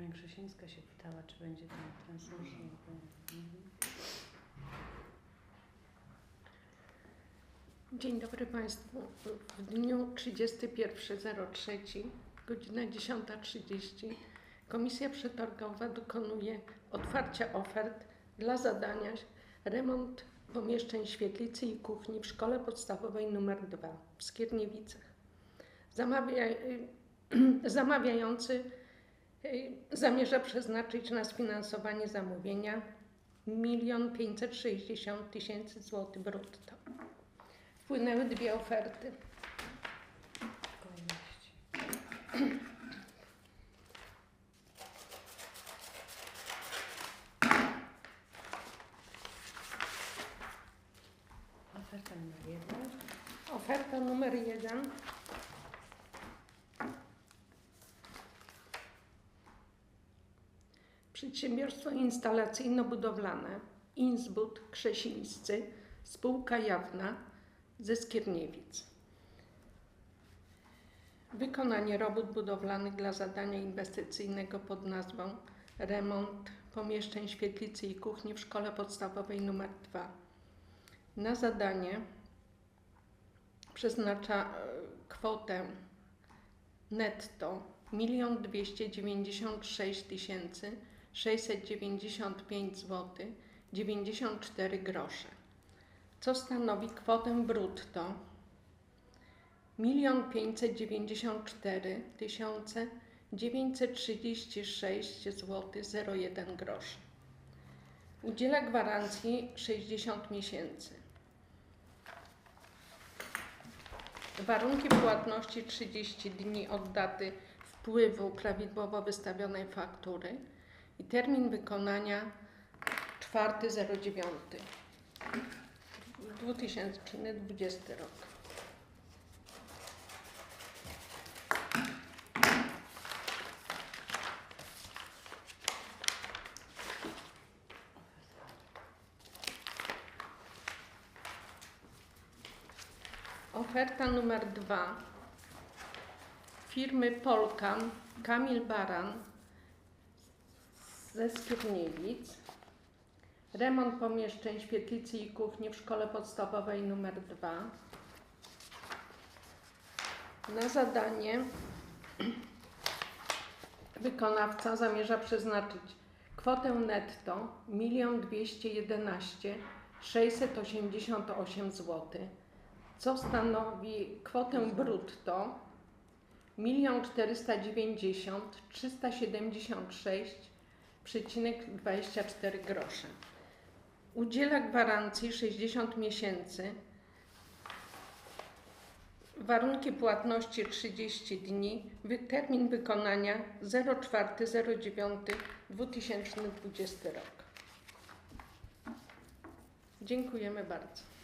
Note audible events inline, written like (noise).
Pani Krzesińska się pytała, czy będzie tam transmisja. Mhm. Dzień dobry Państwu. W dniu 31.03, godzina 10.30 Komisja Przetargowa dokonuje otwarcia ofert dla zadania remont pomieszczeń świetlicy i kuchni w Szkole Podstawowej nr 2 w Skierniewicach. Zamawia, (clears throat) zamawiający zamierza przeznaczyć na sfinansowanie zamówienia 1 560 tysięcy złotych brutto. Wpłynęły dwie oferty. Oferta numer jeden. Oferta numer jeden. Przedsiębiorstwo instalacyjno-budowlane Inzbud Krzesińscy, spółka jawna ze Skierniewic. Wykonanie robót budowlanych dla zadania inwestycyjnego pod nazwą Remont pomieszczeń świetlicy i kuchni w szkole podstawowej nr 2. Na zadanie przeznacza e, kwotę netto 1 296 695 zł 94 grosze, co stanowi kwotę brutto 1 594 936 zł 01 groszy. Udziela gwarancji 60 miesięcy. Warunki płatności 30 dni od daty wpływu prawidłowo wystawionej faktury i termin wykonania 4.09 2020 rok. Oferta numer dwa firmy Polkam Kamil Baran ze Skierniewic. Remont pomieszczeń świetlicy i kuchni w szkole podstawowej numer 2. Na zadanie wykonawca zamierza przeznaczyć kwotę netto 1 211 688 zł co stanowi kwotę brutto 1 490 376,24 grosze. Udziela gwarancji 60 miesięcy. Warunki płatności 30 dni. Termin wykonania 04.09.2020 rok. Dziękujemy bardzo.